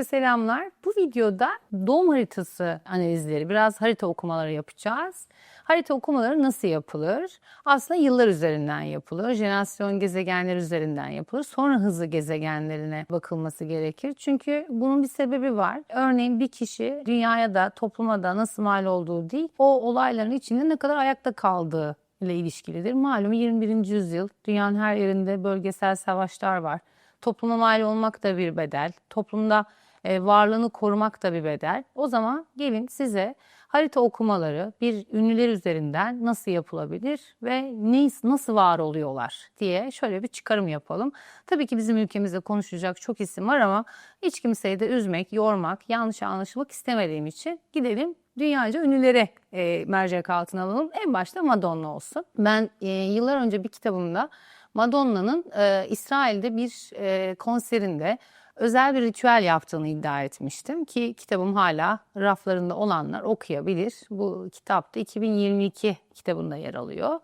Herkese selamlar. Bu videoda doğum haritası analizleri, biraz harita okumaları yapacağız. Harita okumaları nasıl yapılır? Aslında yıllar üzerinden yapılır. Jenerasyon gezegenler üzerinden yapılır. Sonra hızlı gezegenlerine bakılması gerekir. Çünkü bunun bir sebebi var. Örneğin bir kişi dünyaya da topluma da nasıl mal olduğu değil, o olayların içinde ne kadar ayakta kaldığı ile ilişkilidir. Malum 21. yüzyıl dünyanın her yerinde bölgesel savaşlar var. Topluma mal olmak da bir bedel. Toplumda e, varlığını korumak da bir bedel. O zaman gelin size harita okumaları bir ünlüler üzerinden nasıl yapılabilir ve ne, nasıl var oluyorlar diye şöyle bir çıkarım yapalım. Tabii ki bizim ülkemizde konuşacak çok isim var ama hiç kimseyi de üzmek, yormak, yanlış anlaşılmak istemediğim için gidelim dünyaca ünlülere e, mercek altına alalım. En başta Madonna olsun. Ben e, yıllar önce bir kitabımda Madonna'nın e, İsrail'de bir e, konserinde özel bir ritüel yaptığını iddia etmiştim ki kitabım hala raflarında olanlar okuyabilir. Bu kitap da 2022 kitabında yer alıyor.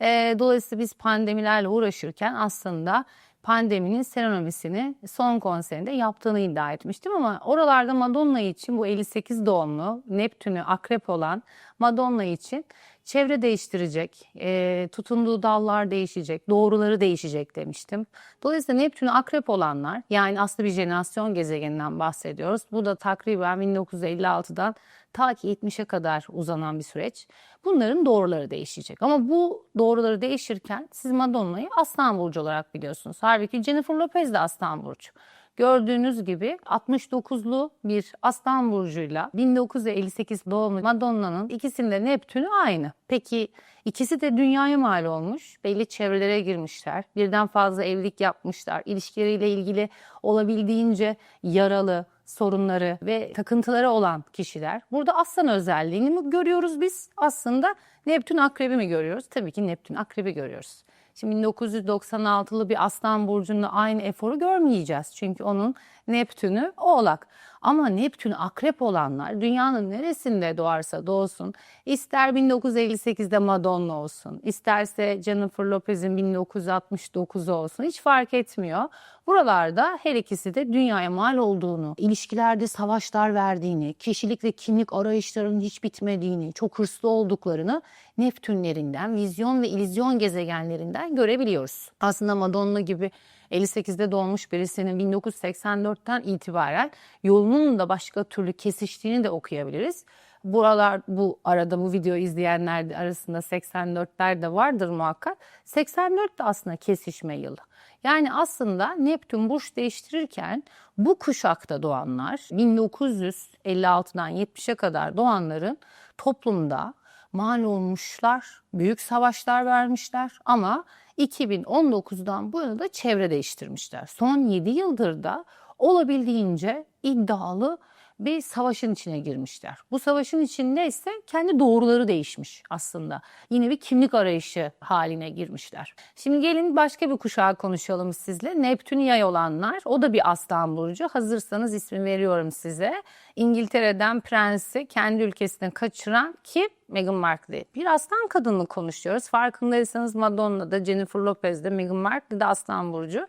E, dolayısıyla biz pandemilerle uğraşırken aslında pandeminin seremonisini son konserinde yaptığını iddia etmiştim ama oralarda Madonna için bu 58 doğumlu Neptün'ü akrep olan Madonna için çevre değiştirecek, e, tutunduğu dallar değişecek, doğruları değişecek demiştim. Dolayısıyla Neptün'ü akrep olanlar yani aslında bir jenerasyon gezegeninden bahsediyoruz. Bu da takriben 1956'dan ta ki 70'e kadar uzanan bir süreç. Bunların doğruları değişecek. Ama bu doğruları değişirken siz Madonna'yı Aslan Burcu olarak biliyorsunuz. Halbuki Jennifer Lopez de Aslan Burcu. Gördüğünüz gibi 69'lu bir Aslan Burcu'yla 1958 doğumlu Madonna'nın ikisinde Neptün'ü aynı. Peki ikisi de dünyaya mal olmuş. Belli çevrelere girmişler. Birden fazla evlilik yapmışlar. İlişkileriyle ilgili olabildiğince yaralı, sorunları ve takıntıları olan kişiler. Burada aslan özelliğini mi görüyoruz biz? Aslında Neptün akrebi mi görüyoruz? Tabii ki Neptün akrebi görüyoruz. Şimdi 1996'lı bir aslan burcunda aynı eforu görmeyeceğiz. Çünkü onun Neptün'ü oğlak. Ama Neptün akrep olanlar dünyanın neresinde doğarsa doğsun ister 1958'de Madonna olsun isterse Jennifer Lopez'in 1969 olsun hiç fark etmiyor. Buralarda her ikisi de dünyaya mal olduğunu, ilişkilerde savaşlar verdiğini, kişilik ve kimlik arayışlarının hiç bitmediğini, çok hırslı olduklarını Neptünlerinden, vizyon ve illüzyon gezegenlerinden görebiliyoruz. Aslında Madonna gibi 58'de doğmuş birisinin 1984'ten itibaren yolunun da başka türlü kesiştiğini de okuyabiliriz. Buralar bu arada bu videoyu izleyenler arasında 84'ler de vardır muhakkak. 84 de aslında kesişme yılı. Yani aslında Neptün burç değiştirirken bu kuşakta doğanlar 1956'dan 70'e kadar doğanların toplumda mal olmuşlar, büyük savaşlar vermişler ama 2019'dan bu yana da çevre değiştirmişler. Son 7 yıldır da olabildiğince iddialı bir savaşın içine girmişler. Bu savaşın içinde ise kendi doğruları değişmiş aslında. Yine bir kimlik arayışı haline girmişler. Şimdi gelin başka bir kuşağı konuşalım sizle. Neptün yay olanlar. O da bir aslan burcu. Hazırsanız ismi veriyorum size. İngiltere'den prensi kendi ülkesine kaçıran kim? Meghan Markle. Bir aslan kadını konuşuyoruz. Farkındaysanız Madonna'da, Jennifer Lopez'de, Meghan Markle de aslan burcu.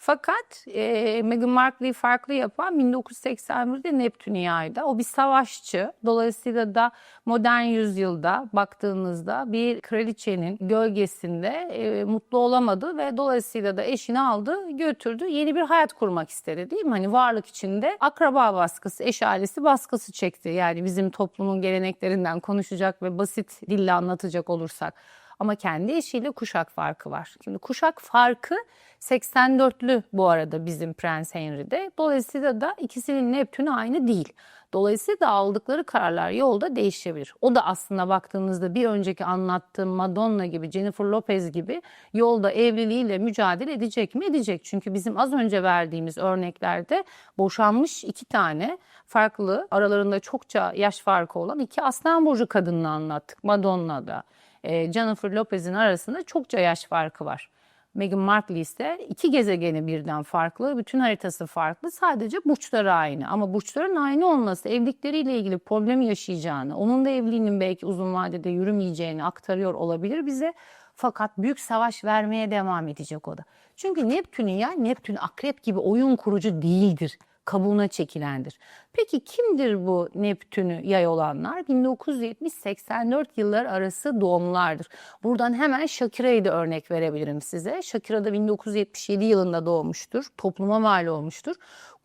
Fakat e, Meghan Markle'yi farklı yapan 1981'de Neptün yayda. O bir savaşçı. Dolayısıyla da modern yüzyılda baktığınızda bir kraliçenin gölgesinde e, mutlu olamadı ve dolayısıyla da eşini aldı götürdü. Yeni bir hayat kurmak istedi değil mi? Hani varlık içinde akraba baskısı, eş ailesi baskısı çekti. Yani bizim toplumun geleneklerinden konuşacak ve basit dille anlatacak olursak. Ama kendi eşiyle kuşak farkı var. Şimdi kuşak farkı 84'lü bu arada bizim Prens Henry'de. Dolayısıyla da ikisinin Neptünü aynı değil. Dolayısıyla aldıkları kararlar yolda değişebilir. O da aslında baktığınızda bir önceki anlattığım Madonna gibi, Jennifer Lopez gibi yolda evliliğiyle mücadele edecek mi? Edecek. Çünkü bizim az önce verdiğimiz örneklerde boşanmış iki tane farklı aralarında çokça yaş farkı olan iki aslan burcu kadınını anlattık. Madonna'da, e, Jennifer Lopez'in arasında çokça yaş farkı var. Meghan Markle ise iki gezegeni birden farklı, bütün haritası farklı. Sadece burçları aynı. Ama burçların aynı olması evlilikleriyle ilgili problemi yaşayacağını, onun da evliliğinin belki uzun vadede yürümeyeceğini aktarıyor olabilir bize. Fakat büyük savaş vermeye devam edecek o da. Çünkü Neptün'ün ya Neptün akrep gibi oyun kurucu değildir kabuğuna çekilendir. Peki kimdir bu Neptün'ü yay olanlar? 1970-84 yıllar arası doğumlardır. Buradan hemen Shakira'yı da örnek verebilirim size. Shakira da 1977 yılında doğmuştur. Topluma mal olmuştur.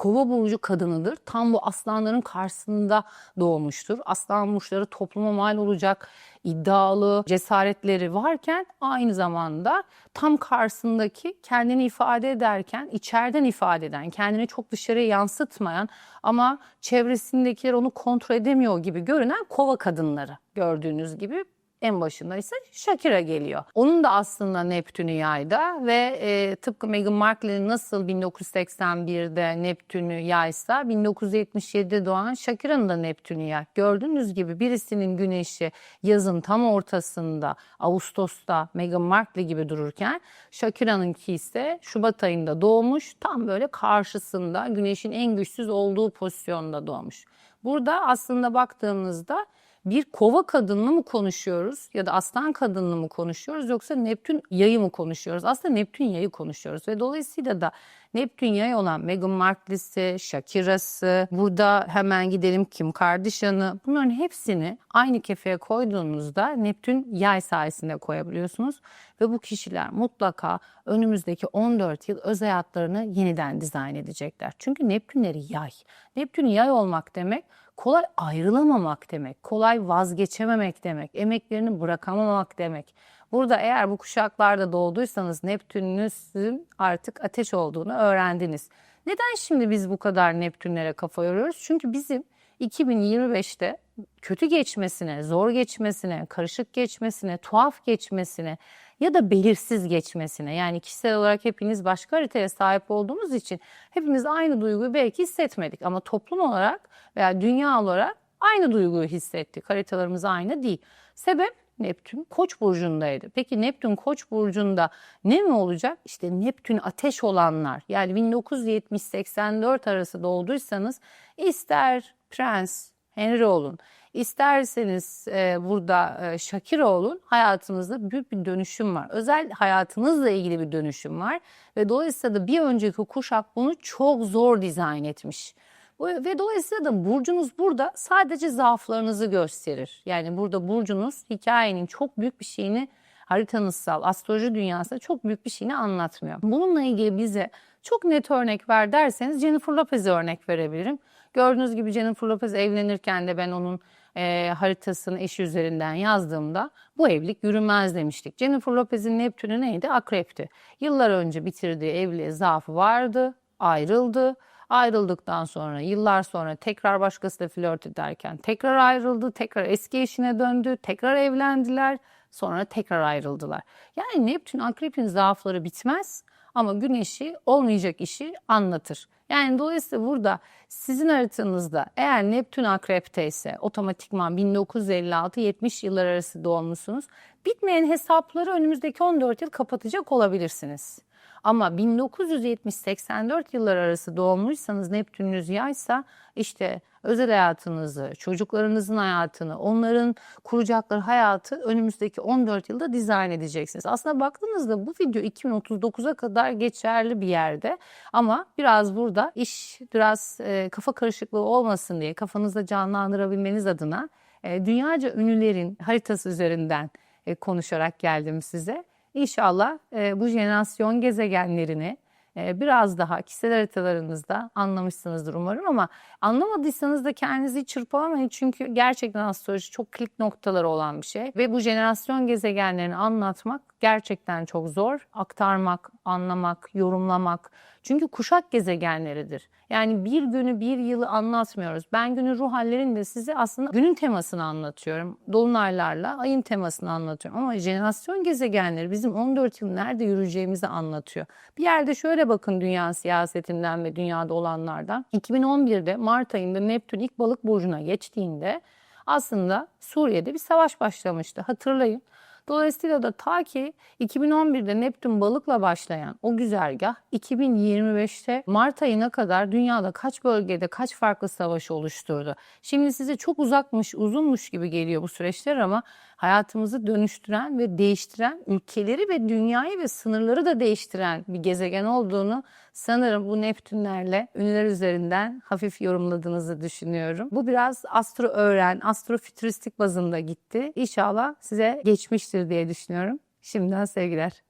Kova burcu kadınıdır. Tam bu aslanların karşısında doğmuştur. Aslan burçları topluma mal olacak iddialı cesaretleri varken aynı zamanda tam karşısındaki kendini ifade ederken içeriden ifade eden, kendini çok dışarıya yansıtmayan ama çevresindekiler onu kontrol edemiyor gibi görünen kova kadınları gördüğünüz gibi en başında ise Shakira geliyor. Onun da aslında Neptün'ü yayda ve e, tıpkı Meghan Markle'nin nasıl 1981'de Neptün'ü yaysa 1977'de doğan Shakira'nın da Neptün'ü yay. Gördüğünüz gibi birisinin güneşi yazın tam ortasında Ağustos'ta Meghan Markle gibi dururken Shakira'nınki ise Şubat ayında doğmuş tam böyle karşısında güneşin en güçsüz olduğu pozisyonda doğmuş. Burada aslında baktığımızda bir kova kadınını mı konuşuyoruz ya da aslan kadınını mı konuşuyoruz yoksa Neptün yayı mı konuşuyoruz? Aslında Neptün yayı konuşuyoruz ve dolayısıyla da Neptün yay olan Meghan Markle'si, Shakira'sı, burada hemen gidelim Kim Kardashian'ı bunların hepsini aynı kefeye koyduğunuzda Neptün yay sayesinde koyabiliyorsunuz ve bu kişiler mutlaka önümüzdeki 14 yıl öz hayatlarını yeniden dizayn edecekler. Çünkü Neptünleri yay. Neptün yay olmak demek kolay ayrılamamak demek, kolay vazgeçememek demek, emeklerini bırakamamak demek. Burada eğer bu kuşaklarda doğduysanız Neptününüzün artık ateş olduğunu öğrendiniz. Neden şimdi biz bu kadar Neptünlere kafa yoruyoruz? Çünkü bizim 2025'te kötü geçmesine, zor geçmesine, karışık geçmesine, tuhaf geçmesine ya da belirsiz geçmesine yani kişisel olarak hepiniz başka haritaya sahip olduğumuz için hepimiz aynı duyguyu belki hissetmedik ama toplum olarak veya dünya olarak aynı duyguyu hissettik. Haritalarımız aynı değil. Sebep Neptün Koç burcundaydı. Peki Neptün Koç burcunda ne mi olacak? İşte Neptün ateş olanlar. Yani 1970-84 arası doğduysanız ister Prens Henry olun, isterseniz e, burada e, Shakira olun hayatınızda büyük bir dönüşüm var. Özel hayatınızla ilgili bir dönüşüm var ve dolayısıyla da bir önceki kuşak bunu çok zor dizayn etmiş. Ve dolayısıyla da burcunuz burada sadece zaaflarınızı gösterir. Yani burada burcunuz hikayenin çok büyük bir şeyini haritanızsal, astroloji dünyasında çok büyük bir şeyini anlatmıyor. Bununla ilgili bize çok net örnek ver derseniz Jennifer Lopez'e örnek verebilirim. Gördüğünüz gibi Jennifer Lopez evlenirken de ben onun e, haritasını eşi üzerinden yazdığımda bu evlilik yürümez demiştik. Jennifer Lopez'in Neptünü neydi? Akrepti. Yıllar önce bitirdiği evliliğe zaafı vardı, ayrıldı. Ayrıldıktan sonra yıllar sonra tekrar başkasıyla flört ederken tekrar ayrıldı, tekrar eski eşine döndü, tekrar evlendiler, sonra tekrar ayrıldılar. Yani Neptün akrepin zaafları bitmez ama güneşi olmayacak işi anlatır. Yani dolayısıyla burada sizin haritanızda eğer Neptün akrepte ise otomatikman 1956-70 yıllar arası doğmuşsunuz. Bitmeyen hesapları önümüzdeki 14 yıl kapatacak olabilirsiniz. Ama 1970-84 yıllar arası doğmuşsanız Neptününüz yaysa işte özel hayatınızı, çocuklarınızın hayatını, onların kuracakları hayatı önümüzdeki 14 yılda dizayn edeceksiniz. Aslında baktığınızda bu video 2039'a kadar geçerli bir yerde ama biraz burada iş biraz e, kafa karışıklığı olmasın diye kafanızda canlandırabilmeniz adına e, dünyaca ünlülerin haritası üzerinden e, konuşarak geldim size. İnşallah e, bu jenerasyon gezegenlerini e, biraz daha kişisel haritalarınızda anlamışsınızdır umarım ama anlamadıysanız da kendinizi çırpalamayın çünkü gerçekten astroloji çok klik noktaları olan bir şey ve bu jenerasyon gezegenlerini anlatmak gerçekten çok zor. Aktarmak, anlamak, yorumlamak. Çünkü kuşak gezegenleridir. Yani bir günü, bir yılı anlatmıyoruz. Ben günün ruh hallerinde size aslında günün temasını anlatıyorum. Dolunaylarla ayın temasını anlatıyorum. Ama jenerasyon gezegenleri bizim 14 yıl nerede yürüyeceğimizi anlatıyor. Bir yerde şöyle bakın dünya siyasetinden ve dünyada olanlardan. 2011'de Mart ayında Neptün ilk balık burcuna geçtiğinde aslında Suriye'de bir savaş başlamıştı. Hatırlayın. Dolayısıyla da ta ki 2011'de Neptün balıkla başlayan o güzergah 2025'te Mart ayına kadar dünyada kaç bölgede kaç farklı savaş oluşturdu. Şimdi size çok uzakmış, uzunmuş gibi geliyor bu süreçler ama hayatımızı dönüştüren ve değiştiren ülkeleri ve dünyayı ve sınırları da değiştiren bir gezegen olduğunu Sanırım bu Neptünlerle ünlüler üzerinden hafif yorumladığınızı düşünüyorum. Bu biraz astro öğren, astrofütüristik bazında gitti. İnşallah size geçmiştir diye düşünüyorum. Şimdiden sevgiler.